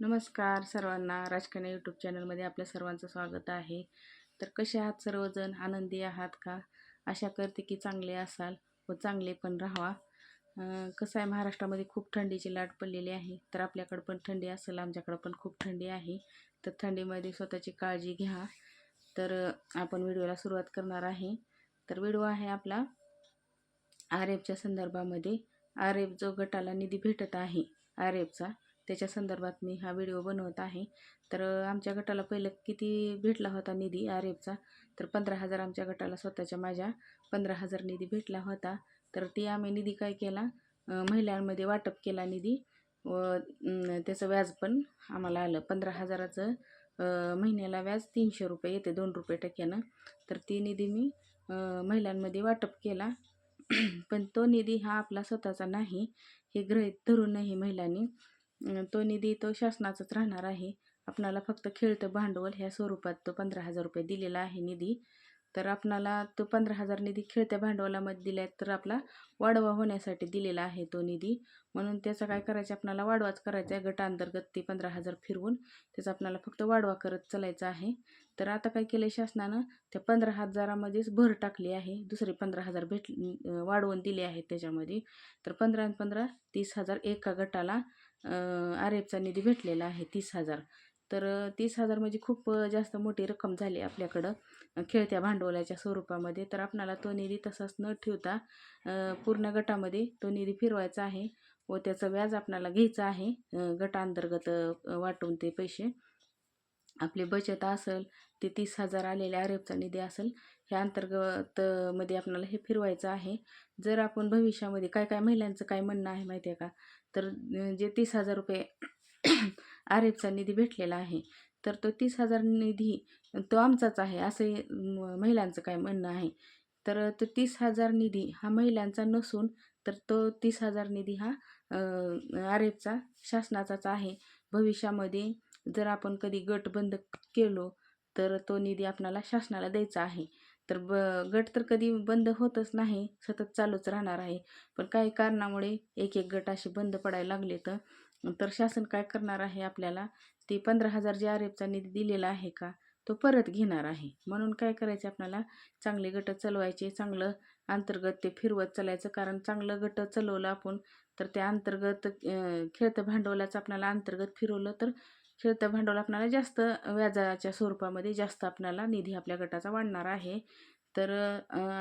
नमस्कार सर्वांना राजकन्या यूट्यूब चॅनलमध्ये आपल्या सर्वांचं स्वागत आहे. तर कसे आहात सर्वजण? आनंदी आहात का? आशा करते की चांगले असाल व चांगले पण राहावा. कसं आहे महाराष्ट्रामध्ये खूप थंडीची लाट पडलेली आहे. तर आपल्याकडं पण थंडी असेल आमच्याकडं पण खूप थंडी आहे. तर थंडीमध्ये स्वतःची काळजी घ्या. तर आपण व्हिडिओला सुरुवात करणार आहे. तर व्हिडिओ आहे आपला आर एफच्या संदर्भामध्ये. आर एफ जो गटाला निधी भेटत आहे आर एफचा त्याच्या संदर्भात मी हा व्हिडिओ बनवत आहे. तर आमच्या गटाला पहिलं किती भेटला होता निधी आर एफचा तर पंधरा हजार आमच्या गटाला स्वतःच्या माझ्या पंधरा हजार निधी भेटला होता. तर ती आम्ही निधी काय केला? महिलांमध्ये वाटप केला निधी. व त्याचं व्याज पण आम्हाला आलं. पंधरा हजाराचं महिन्याला व्याज तीनशे रुपये येते दोन रुपये टक्क्यानं. तर ती निधी मी महिलांमध्ये वाटप केला. पण तो निधी हा आपला स्वतःचा नाही. हे गृहीत धरूनही महिलांनी तो निधी तो शासनाचाच राहणार आहे. आपणाला फक्त खेळतं भांडवल ह्या स्वरूपात तो पंधरा हजार रुपये दिलेला आहे निधी. तर आपणाला तो पंधरा हजार निधी खेळत्या भांडवलामध्ये दिला आहे तर आपला वाढवा होण्यासाठी दिलेला आहे तो निधी. म्हणून त्याचा काय करायचं? आपणाला वाढवाच करायचा आहे. गटांतर्गत ते पंधरा हजार फिरवून त्याचा आपणाला फक्त वाढवा करत चालायचा आहे. तर आता काय केलं शासनानं? त्या पंधरा हजारामध्येच भर टाकली आहे. दुसरे पंधरा हजार भेट वाढवून दिले आहेत त्याच्यामध्ये. तर पंधरा आणि पंधरा तीस हजार एका गटाला आर एफचा निधी भेटलेला आहे तीस हजार. तर तीस हजार म्हणजे खूप जास्त मोठी रक्कम झाली आपल्याकडं खेळत्या भांडवलाच्या स्वरूपामध्ये. तर आपणाला तो निधी तसाच न ठेवता पूर्ण गटामध्ये तो निधी फिरवायचा आहे व त्याचं व्याज आपणाला घ्यायचं आहे गटांतर्गत वाटून ते पैसे. आपली बचत असेल ते तीस हजार आलेल्या आर निधी असेल ह्या अंतर्गत मध्ये आपणाला हे फिरवायचं आहे. जर आपण भविष्यामध्ये काय काय महिलांचं काय म्हणणं आहे माहिती आहे का? तर जे तीस हजार रुपये आर निधी भेटलेला आहे तर तो तीस हजार निधी तो आमचाच आहे असे महिलांचं काय म्हणणं आहे. तर तो तीस हजार निधी हा महिलांचा नसून तर तो तीस हजार निधी हा आर शासनाचाच आहे. भविष्यामध्ये जर आपण कधी गट बंद केलो तर तो निधी आपणाला शासनाला द्यायचा आहे. तर ब गट तर कधी बंद होतच नाही सतत चालूच राहणार आहे. पण काही कारणामुळे एक एक गट असे बंद पडायला लागले तर तर शासन काय करणार आहे आपल्याला? ते पंधरा हजार जे आर एफचा निधी दिलेला आहे का तो परत घेणार आहे. म्हणून काय करायचं आपल्याला? चांगले गट चालवायचे चांगलं अंतर्गत ते फिरवत चालायचं. कारण चांगलं गट चालवलं आपण तर त्या अंतर्गत खेळतं भांडवलाचं आपल्याला अंतर्गत फिरवलं तर खेळतं भांडवल आपणाला जास्त व्याजाच्या स्वरूपामध्ये जास्त आपणाला निधी आपल्या गटाचा वाढणार आहे. तर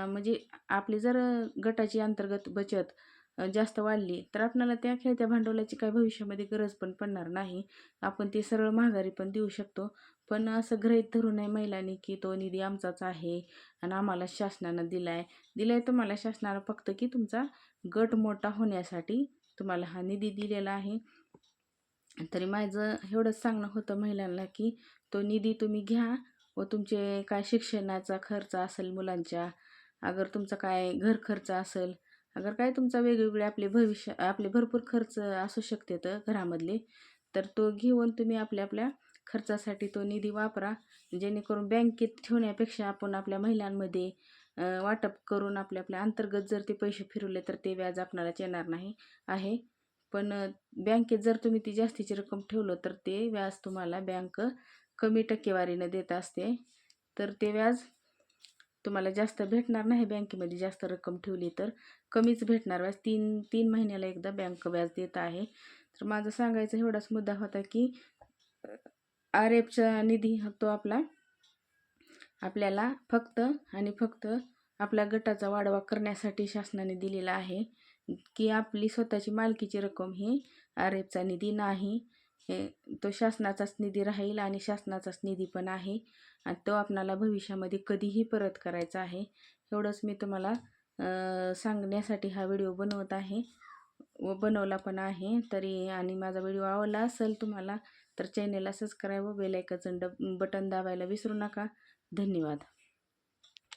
म्हणजे आपली जर गटाची अंतर्गत बचत जास्त वाढली तर आपल्याला त्या खेळत्या भांडवलाची काय भविष्यामध्ये गरज पण पडणार नाही. आपण ती सरळ महागारी पण देऊ शकतो. पण असं गृहीत धरू नये महिलांनी की तो निधी आमचाच आहे आणि आम्हाला शासनानं दिला आहे दिला आहे तुम्हाला शासनानं फक्त की तुमचा गट मोठा होण्यासाठी तुम्हाला हा निधी दिलेला आहे. तरी माझं एवढंच सांगणं होतं महिलांना की तो निधी तुम्ही घ्या व तुमचे काय शिक्षणाचा खर्च असेल मुलांच्या अगर तुमचा काय घर खर्च असेल अगर काय तुमचा वेगवेगळे आपले भविष्य आपले भरपूर खर्च असू शकते तर घरामधले तर तो घेऊन तुम्ही आपल्या आपल्या खर्चासाठी तो निधी वापरा. जेणेकरून बँकेत ठेवण्यापेक्षा आपण आपल्या महिलांमध्ये वाटप करून आपल्या आपल्या अंतर्गत जर ते पैसे फिरवले तर ते व्याज आपणालाच येणार नाही आहे. पण बँकेत जर तुम्ही ती जास्तीची रक्कम ठेवलं तर ते व्याज तुम्हाला बँक कमी टक्केवारीनं देत असते. तर ते व्याज तुम्हाला जास्त भेटणार नाही बँकेमध्ये जास्त रक्कम ठेवली तर. कमीच भेटणार व्याज. तीन तीन महिन्याला एकदा बँक व्याज देत आहे. तर माझं सांगायचं एवढाच मुद्दा होता की आर एफचा निधी तो आपला आपल्याला फक्त आणि फक्त आपल्या गटाचा वाढवा करण्यासाठी शासनाने दिलेला आहे. की आपली स्वतःची मालकीची रक्कम ही आर एफचा निधी नाही. हे तो शासनाचाच निधी राहील आणि शासनाचाच निधी पण आहे. आणि तो आपणाला भविष्यामध्ये कधीही परत करायचा आहे. एवढंच मी तुम्हाला सांगण्यासाठी हा व्हिडिओ बनवत आहे. व बनवला पण आहे. तरी आणि माझा व्हिडिओ आवडला असेल तुम्हाला तर चॅनेलला सबस्क्राईब व बेलायकाचं ड बटन दाबायला विसरू नका. धन्यवाद.